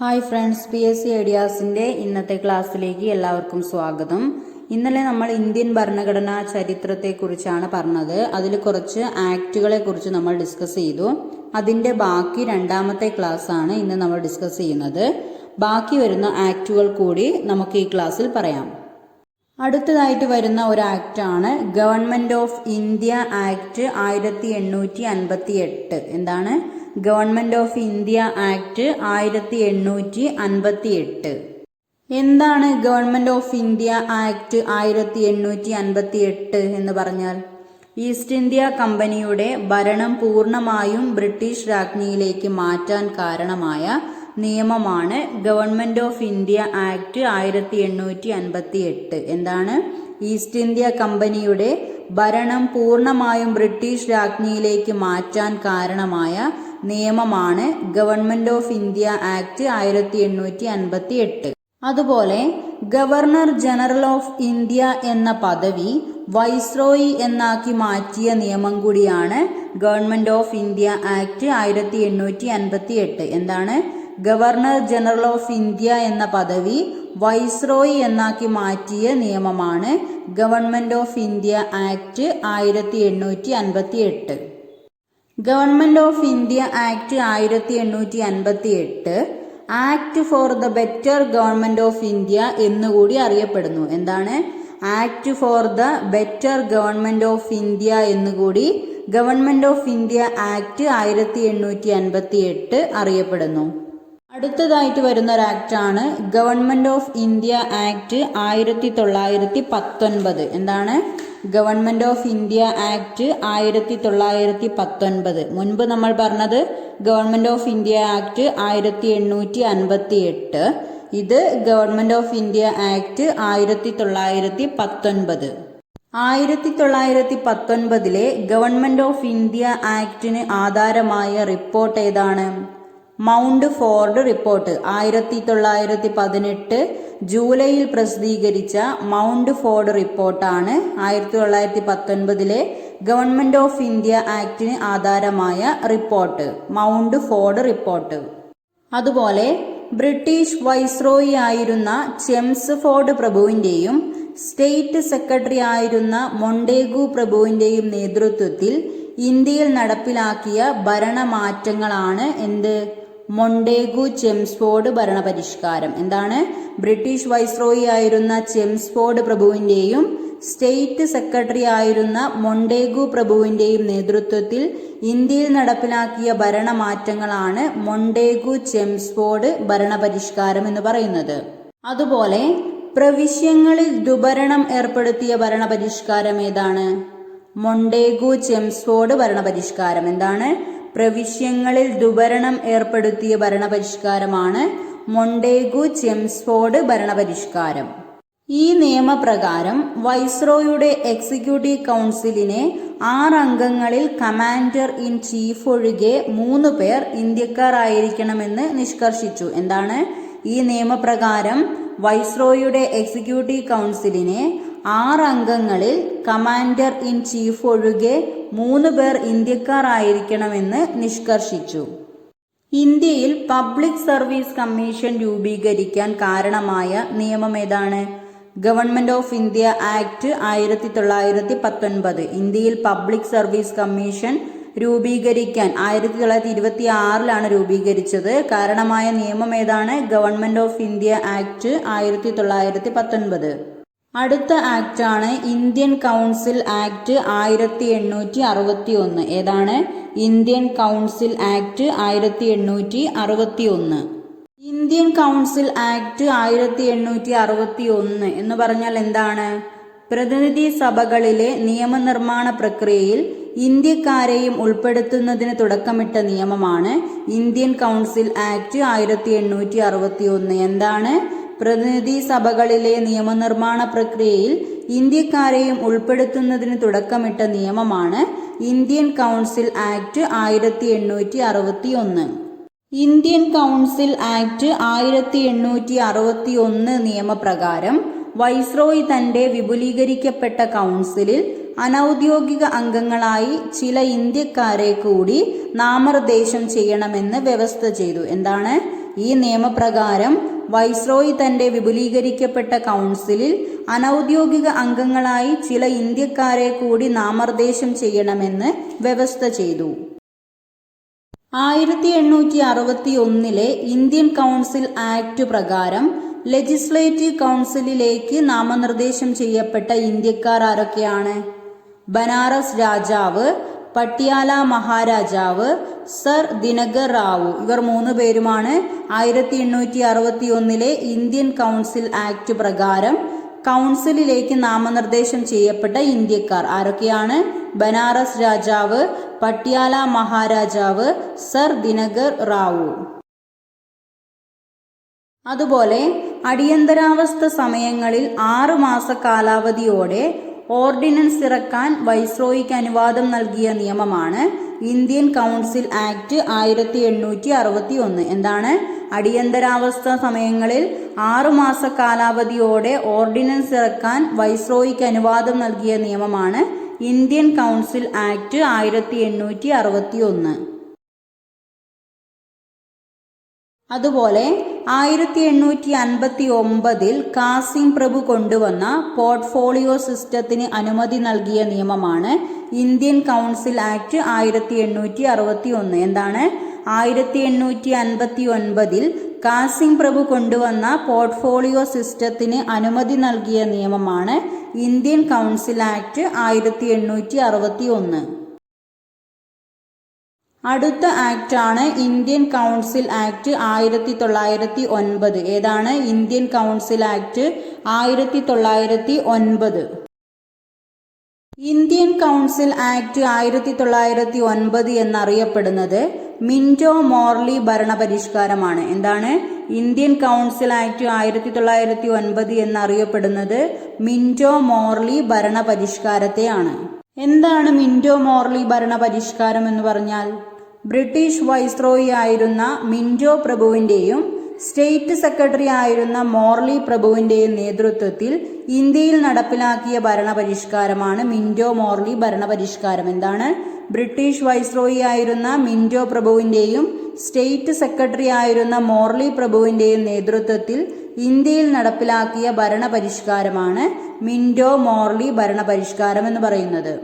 Hi friends P S C ഐഡിയാസിന്റെ ഇന്നത്തെ ക്ലാസ്സിലേക്ക് എല്ലാവർക്കും സ്വാഗതം. ഇന്നലെ നമ്മൾ ഇന്ത്യൻ ഭരണഘടനാ ചരിത്രത്തെക്കുറിച്ചാണ് പറഞ്ഞത്. അതിൽ കുറച്ച് ആക്റ്റുകളെ കുറിച്ച് നമ്മൾ ഡിസ്കസ് ചെയ്തു. അതിന്റെ ബാക്കി രണ്ടാമത്തെ ക്ലാസ് ആണ് ഇന്ന് നമ്മൾ ഡിസ്കസ് ചെയ്യുന്നത്. ബാക്കി വരുന്ന ആക്റ്റുകൾ കൂടി നമുക്ക് ഈ ക്ലാസ്സിൽ പറയാം. അടുത്തതായിട്ട് വരുന്ന ഒരു ആക്ട് ആണ് ഗവൺമെന്റ് ഓഫ് ഇന്ത്യ ആക്ട് ആയിരത്തി എന്താണ്? ഗവൺമെന്റ് ഓഫ് ഇന്ത്യ ആക്ട് ആയിരത്തി എണ്ണൂറ്റി അൻപത്തി എട്ട് എന്താണ് ഗവൺമെന്റ് ഓഫ് ഇന്ത്യ ആക്ട് ആയിരത്തി എണ്ണൂറ്റി അൻപത്തി എട്ട് എന്ന് പറഞ്ഞാൽ? ഈസ്റ്റ് ഇന്ത്യ കമ്പനിയുടെ ഭരണം പൂർണമായും ബ്രിട്ടീഷ് രാജ്ഞിയിലേക്ക് മാറ്റാൻ കാരണമായ നിയമമാണ് ഗവൺമെന്റ് ഓഫ് ഇന്ത്യ ആക്ട് ആയിരത്തി എണ്ണൂറ്റി അൻപത്തി എട്ട് എന്താണ്? ഈസ്റ്റ് ഇന്ത്യ കമ്പനിയുടെ ഭരണം പൂർണമായും ബ്രിട്ടീഷ് രാജ്ഞിയിലേക്ക് മാറ്റാൻ കാരണമായ നിയമമാണ് ഗവൺമെന്റ് ഓഫ് ഇന്ത്യ ആക്ട് ആയിരത്തി എണ്ണൂറ്റി അൻപത്തി എട്ട് അതുപോലെ ഗവർണർ ജനറൽ ഓഫ് ഇന്ത്യ എന്ന പദവി വൈസ്രോയി എന്നാക്കി മാറ്റിയ നിയമം കൂടിയാണ് ഗവൺമെന്റ് ഓഫ് ഇന്ത്യ ആക്ട് ആയിരത്തി എണ്ണൂറ്റി അൻപത്തി എട്ട് എന്താണ്? ഗവർണർ ജനറൽ ഓഫ് ഇന്ത്യ എന്ന പദവി വൈസ്രോയി എന്നാക്കി മാറ്റിയ നിയമമാണ് ഗവൺമെന്റ് ഓഫ് ഇന്ത്യ ആക്ട് ആയിരത്തി എണ്ണൂറ്റി അൻപത്തി എട്ട് ഗവൺമെന്റ് ഓഫ് ഇന്ത്യ ആക്ട് ആയിരത്തി എണ്ണൂറ്റി അൻപത്തി എട്ട് act for the better government of India എന്നുകൂടി അറിയപ്പെടുന്നു. എന്താണ്? Act for the better government of India എന്നുകൂടി ഗവൺമെന്റ് ഓഫ് ഇന്ത്യ ആക്ട് ആയിരത്തി എണ്ണൂറ്റി അൻപത്തി എട്ട് അറിയപ്പെടുന്നു. അടുത്തതായിട്ട് വരുന്ന ഒരു ആക്ട് ആണ് ഗവൺമെന്റ് ഓഫ് ഇന്ത്യ ആക്ട് ആയിരത്തി തൊള്ളായിരത്തി പത്തൊൻപത് എന്താണ്? ഗവൺമെന്റ് ഓഫ് ഇന്ത്യ ആക്ട് ആയിരത്തി തൊള്ളായിരത്തി പത്തൊൻപത് മുൻപ് നമ്മൾ പറഞ്ഞത് ഗവൺമെന്റ് ഓഫ് ഇന്ത്യ ആക്ട് ആയിരത്തി എണ്ണൂറ്റി അൻപത്തി എട്ട് ഇത് ഗവൺമെന്റ് ഓഫ് ഇന്ത്യ ആക്ട് ആയിരത്തി തൊള്ളായിരത്തി പത്തൊൻപത് ആയിരത്തി തൊള്ളായിരത്തി പത്തൊൻപതിലെ ഗവൺമെന്റ് ഓഫ് ഇന്ത്യ ആക്ടിന് ആധാരമായ റിപ്പോർട്ട് ഏതാണ്? Montford report. ആയിരത്തി തൊള്ളായിരത്തി പതിനെട്ട് ജൂലൈയിൽ പ്രസിദ്ധീകരിച്ച മൗണ്ട് ഫോർഡ് റിപ്പോർട്ടാണ് ആയിരത്തി തൊള്ളായിരത്തി പത്തൊൻപതിലെ ഗവൺമെന്റ് ഓഫ് ഇന്ത്യ ആക്ടിന് ആധാരമായ റിപ്പോർട്ട് മൗണ്ട് ഫോർഡ് റിപ്പോർട്ട്. അതുപോലെ ബ്രിട്ടീഷ് വൈസ്രോയി ആയിരുന്ന ചെംസ് ഫോർഡ് പ്രഭുവിന്റെയും സ്റ്റേറ്റ് സെക്രട്ടറി ആയിരുന്ന മൊണ്ടേഗു പ്രഭുവിന്റെയും നേതൃത്വത്തിൽ ഇന്ത്യയിൽ നടപ്പിലാക്കിയ ഭരണമാറ്റങ്ങളാണ് എന്ത്? മൊണ്ടേഗു ചെംസ്ഫോർഡ് ഭരണപരിഷ്കാരം. എന്താണ്? ബ്രിട്ടീഷ് വൈസ്രോയി ആയിരുന്ന ചെംസ്ഫോർഡ് പ്രഭുവിന്റെയും സ്റ്റേറ്റ് സെക്രട്ടറി ആയിരുന്ന മൊണ്ടേഗു പ്രഭുവിന്റെയും നേതൃത്വത്തിൽ ഇന്ത്യയിൽ നടപ്പിലാക്കിയ ഭരണമാറ്റങ്ങളാണ് മൊണ്ടേഗു ചെംസ്ഫോർഡ് ഭരണപരിഷ്കാരം എന്ന് പറയുന്നത്. അതുപോലെ പ്രവിശ്യങ്ങളിൽ ദുഭരണം ഏർപ്പെടുത്തിയ ഭരണപരിഷ്കാരം ഏതാണ്? മൊണ്ടേഗു ചെംസ്ഫോർഡ് ഭരണപരിഷ്കാരം. എന്താണ്? പ്രവിശ്യങ്ങളിൽ ദുഭരണം ഏർപ്പെടുത്തിയ ഭരണപരിഷ്കാരമാണ് മൊണ്ടേഗു ചെംസ്ഫോർഡ് ഭരണപരിഷ്കാരം. ഈ നിയമപ്രകാരം വൈസ്രോയുടെ എക്സിക്യൂട്ടീവ് കൗൺസിലിനെ ആറ് അംഗങ്ങളിൽ കമാൻഡർ ഇൻ ചീഫ് ഒഴികെ മൂന്ന് പേർ ഇന്ത്യക്കാരായിരിക്കണമെന്ന് നിഷ്കർഷിച്ചു. എന്താണ്? ഈ നിയമപ്രകാരം വൈസ്രോയുടെ എക്സിക്യൂട്ടീവ് കൗൺസിലിനെ ആറ് അംഗങ്ങളിൽ കമാൻഡർ ഇൻ ചീഫ് ഒഴികെ മൂന്ന് പേർ ഇന്ത്യക്കാർ ആയിരിക്കണമെന്ന് നിഷ്കർഷിച്ചു. ഇന്ത്യയിൽ പബ്ലിക് സർവീസ് കമ്മീഷൻ രൂപീകരിക്കാൻ കാരണമായ നിയമം ഏതാണ്? ഗവൺമെന്റ് ഓഫ് ഇന്ത്യ ആക്ട് ആയിരത്തി തൊള്ളായിരത്തി പത്തൊൻപത് ഇന്ത്യയിൽ പബ്ലിക് സർവീസ് കമ്മീഷൻ രൂപീകരിക്കാൻ ആയിരത്തി തൊള്ളായിരത്തി ഇരുപത്തി ആറിലാണ് രൂപീകരിച്ചത്. കാരണമായ നിയമം ഏതാണ്? ഗവൺമെന്റ് ഓഫ് ഇന്ത്യ ആക്ട് ആയിരത്തി തൊള്ളായിരത്തി പത്തൊൻപത് അടുത്ത ആക്ട് ആണ് ഇന്ത്യൻ കൗൺസിൽ ആക്ട് ആയിരത്തി എണ്ണൂറ്റി അറുപത്തി ഒന്ന് ഏതാണ്? ഇന്ത്യൻ കൗൺസിൽ ആക്ട് ആയിരത്തി എണ്ണൂറ്റി അറുപത്തി ഒന്ന് ഇന്ത്യൻ കൗൺസിൽ ആക്ട് ആയിരത്തി എണ്ണൂറ്റി അറുപത്തി ഒന്ന് എന്ന് പറഞ്ഞാൽ എന്താണ്? പ്രതിനിധി സഭകളിലെ നിയമനിർമ്മാണ പ്രക്രിയയിൽ ഇന്ത്യക്കാരെയും ഉൾപ്പെടുത്തുന്നതിന് തുടക്കമിട്ട നിയമമാണ് ഇന്ത്യൻ കൗൺസിൽ ആക്ട് ആയിരത്തി എണ്ണൂറ്റി അറുപത്തി ഒന്ന് എന്താണ്? പ്രതിനിധി സഭകളിലെ നിയമനിർമ്മാണ പ്രക്രിയയിൽ ഇന്ത്യക്കാരെയും ഉൾപ്പെടുത്തുന്നതിന് തുടക്കമിട്ട നിയമമാണ് ഇന്ത്യൻ കൗൺസിൽ ആക്ട് ആയിരത്തി എണ്ണൂറ്റി അറുപത്തി ഒന്ന് ഇന്ത്യൻ കൗൺസിൽ ആക്ട് ആയിരത്തി എണ്ണൂറ്റി അറുപത്തി ഒന്ന് നിയമപ്രകാരം വൈസ്രോയി തന്റെ വിപുലീകരിക്കപ്പെട്ട കൗൺസിലിൽ അനൌദ്യോഗിക അംഗങ്ങളായി ചില ഇന്ത്യക്കാരെ കൂടി നാമനിർദ്ദേശം ചെയ്യണമെന്ന് വ്യവസ്ഥ ചെയ്തു. എന്താണ്? ഈ നിയമപ്രകാരം വൈസ്രോയി തന്റെ വിപുലീകരിക്കപ്പെട്ട കൗൺസിലിൽ അനൗദ്യോഗിക അംഗങ്ങളായി ചില ഇന്ത്യക്കാരെ കൂടി നാമനിർദ്ദേശം ചെയ്യണമെന്ന് വ്യവസ്ഥ ചെയ്തു. ആയിരത്തി എണ്ണൂറ്റി അറുപത്തി ഒന്നിലെ ഇന്ത്യൻ കൗൺസിൽ ആക്ട് പ്രകാരം ലെജിസ്ലേറ്റീവ് കൗൺസിലിലേക്ക് നാമനിർദ്ദേശം ചെയ്യപ്പെട്ട ഇന്ത്യക്കാർ ആരൊക്കെയാണ്? ബനാറസ് രാജാവ് പട്ടിയാല മഹാരാജാവ് സർ ദിനകർ റാവു. ഇവർ മൂന്ന് പേരുമാണ്. ആയിരത്തി എണ്ണൂറ്റി അറുപത്തി ഒന്നിലെ ഇന്ത്യൻ കൗൺസിൽ ആക്ട് പ്രകാരം കൗൺസിലിലേക്ക് നാമനിർദ്ദേശം ചെയ്യപ്പെട്ട ഇന്ത്യക്കാർ ആരൊക്കെയാണ്? ബനാറസ് രാജാവ് പട്യാല മഹാരാജാവ് സർ ദിനകർ റാവു. അതുപോലെ അടിയന്തരാവസ്ഥ സമയങ്ങളിൽ ആറു മാസ കാലാവധിയോടെ ഓർഡിനൻസ് ഇറക്കാൻ വൈസ്രോയിക്ക് അനുവാദം നൽകിയ നിയമമാണ് ഇന്ത്യൻ കൗൺസിൽ ആക്ട് ആയിരത്തി എണ്ണൂറ്റി അറുപത്തി ഒന്ന് എന്താണ്? അടിയന്തരാവസ്ഥ സമയങ്ങളിൽ ആറുമാസ കാലാവധിയോടെ ഓർഡിനൻസ് ഇറക്കാൻ വൈസ്രോയിക്ക് അനുവാദം നൽകിയ നിയമമാണ് ഇന്ത്യൻ കൗൺസിൽ ആക്ട് ആയിരത്തി എണ്ണൂറ്റി അറുപത്തി ഒന്ന് അതുപോലെ ആയിരത്തി എണ്ണൂറ്റി അൻപത്തി ഒമ്പതിൽ കാസിം പ്രഭു കൊണ്ടുവന്ന പോർട്ട്ഫോളിയോ സിസ്റ്റത്തിന് അനുമതി നൽകിയ നിയമമാണ് ഇന്ത്യൻ കൗൺസിൽ ആക്ട് ആയിരത്തി എണ്ണൂറ്റി അറുപത്തി ഒന്ന് എന്താണ്? ആയിരത്തി എണ്ണൂറ്റി അൻപത്തി ഒൻപതിൽ കാസിം പ്രഭു കൊണ്ടുവന്ന പോർട്ട്ഫോളിയോ സിസ്റ്റത്തിന് അനുമതി നൽകിയ നിയമമാണ് ഇന്ത്യൻ കൗൺസിൽ ആക്ട് ആയിരത്തി എണ്ണൂറ്റി അറുപത്തി ഒന്ന് അടുത്ത ആക്ട് ആണ് ഇന്ത്യൻ കൗൺസിൽ ആക്ട് ആയിരത്തി തൊള്ളായിരത്തി ഒൻപത് ഏതാണ് ഇന്ത്യൻ കൗൺസിൽ ആക്ട് ആയിരത്തി തൊള്ളായിരത്തി ഒൻപത് ഇന്ത്യൻ കൗൺസിൽ ആക്ട് ആയിരത്തി തൊള്ളായിരത്തി ഒൻപത് എന്നറിയപ്പെടുന്നത് മിന്റോ മോർലി ഭരണപരിഷ്കാരമാണ്. എന്താണ്? ഇന്ത്യൻ കൗൺസിൽ ആക്ട് ആയിരത്തി തൊള്ളായിരത്തി ഒൻപത് എന്നറിയപ്പെടുന്നത് മിന്റോ മോർലി ഭരണപരിഷ്കാരത്തെയാണ്. എന്താണ് മിന്റോ മോർലി ഭരണപരിഷ്കാരം എന്ന് പറഞ്ഞാൽ? ബ്രിട്ടീഷ് വൈസ്രോയി ആയിരുന്ന മിന്റോ പ്രഭുവിന്റെയും സ്റ്റേറ്റ് സെക്രട്ടറി ആയിരുന്ന മോർലി പ്രഭുവിന്റെയും നേതൃത്വത്തിൽ ഇന്ത്യയിൽ നടപ്പിലാക്കിയ ഭരണപരിഷ്കാരമാണ് മിന്റോ മോർലി ഭരണപരിഷ്കാരം. എന്താണ്? ബ്രിട്ടീഷ് വൈസ്രോയി ആയിരുന്ന മിന്റോ പ്രഭുവിന്റെയും സ്റ്റേറ്റ് സെക്രട്ടറി ആയിരുന്ന മോർലി പ്രഭുവിന്റെയും നേതൃത്വത്തിൽ ഇന്ത്യയിൽ നടപ്പിലാക്കിയ ഭരണപരിഷ്കാരമാണ് മിൻഡോ മോർലി ഭരണപരിഷ്കാരം എന്ന് പറയുന്നത്.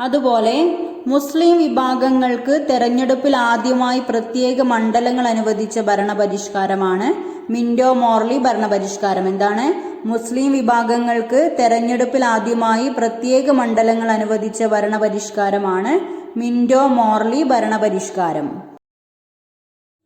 അതുപോലെ മുസ്ലിം വിഭാഗങ്ങൾക്ക് തെരഞ്ഞെടുപ്പിൽ ആദ്യമായി പ്രത്യേക മണ്ഡലങ്ങൾ അനുവദിച്ച ഭരണപരിഷ്കാരമാണ് മിൻഡോ മോർലി ഭരണപരിഷ്കാരം. എന്താണ്? മുസ്ലിം വിഭാഗങ്ങൾക്ക് തെരഞ്ഞെടുപ്പിൽ ആദ്യമായി പ്രത്യേക മണ്ഡലങ്ങൾ അനുവദിച്ച ഭരണപരിഷ്കാരമാണ് മിൻഡോ മോർലി ഭരണപരിഷ്കാരം.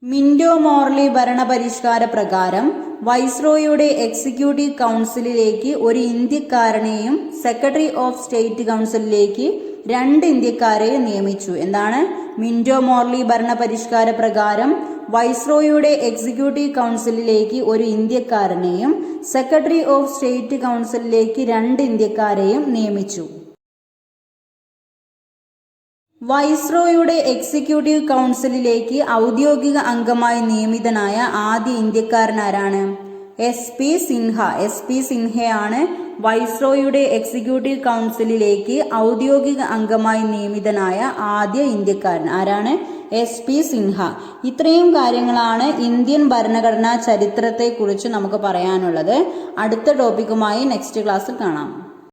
മിൻഡോ മോർലി ഭരണപരിഷ്കാര പ്രകാരം വൈസ്രോയുടെ എക്സിക്യൂട്ടീവ് കൗൺസിലിലേക്ക് ഒരു ഇന്ത്യക്കാരനെയും സെക്രട്ടറി ഓഫ് സ്റ്റേറ്റ് കൗൺസിലിലേക്ക് രണ്ട് ഇന്ത്യക്കാരെയും നിയമിച്ചു. എന്താണ്? മിന്റോ മോർലി ഭരണ പരിഷ്കാര പ്രകാരം വൈസ്രോയുടെ എക്സിക്യൂട്ടീവ് കൗൺസിലിലേക്ക് ഒരു ഇന്ത്യക്കാരനെയും സെക്രട്ടറി ഓഫ് സ്റ്റേറ്റ് കൗൺസിലിലേക്ക് രണ്ട് ഇന്ത്യക്കാരെയും നിയമിച്ചു. വൈസ്രോയുടെ എക്സിക്യൂട്ടീവ് കൗൺസിലിലേക്ക് ഔദ്യോഗിക അംഗമായി നിയമിതനായ ആദ്യ ഇന്ത്യക്കാരൻ ആരാണ് S P Sinha. S P സിൻഹയാണ് വൈസ്രോയുടെ എക്സിക്യൂട്ടീവ് കൗൺസിലിലേക്ക് ഔദ്യോഗിക അംഗമായി നിയമിതനായ ആദ്യ ഇന്ത്യക്കാരൻ. ആരാണ്? എസ് പി സിൻഹ. ഇത്രയും കാര്യങ്ങളാണ് ഇന്ത്യൻ ഭരണഘടനാ ചരിത്രത്തെക്കുറിച്ച് നമുക്ക് പറയാനുള്ളത്. അടുത്ത ടോപ്പിക്കുമായി നെക്സ്റ്റ് ക്ലാസ്സിൽ കാണാം.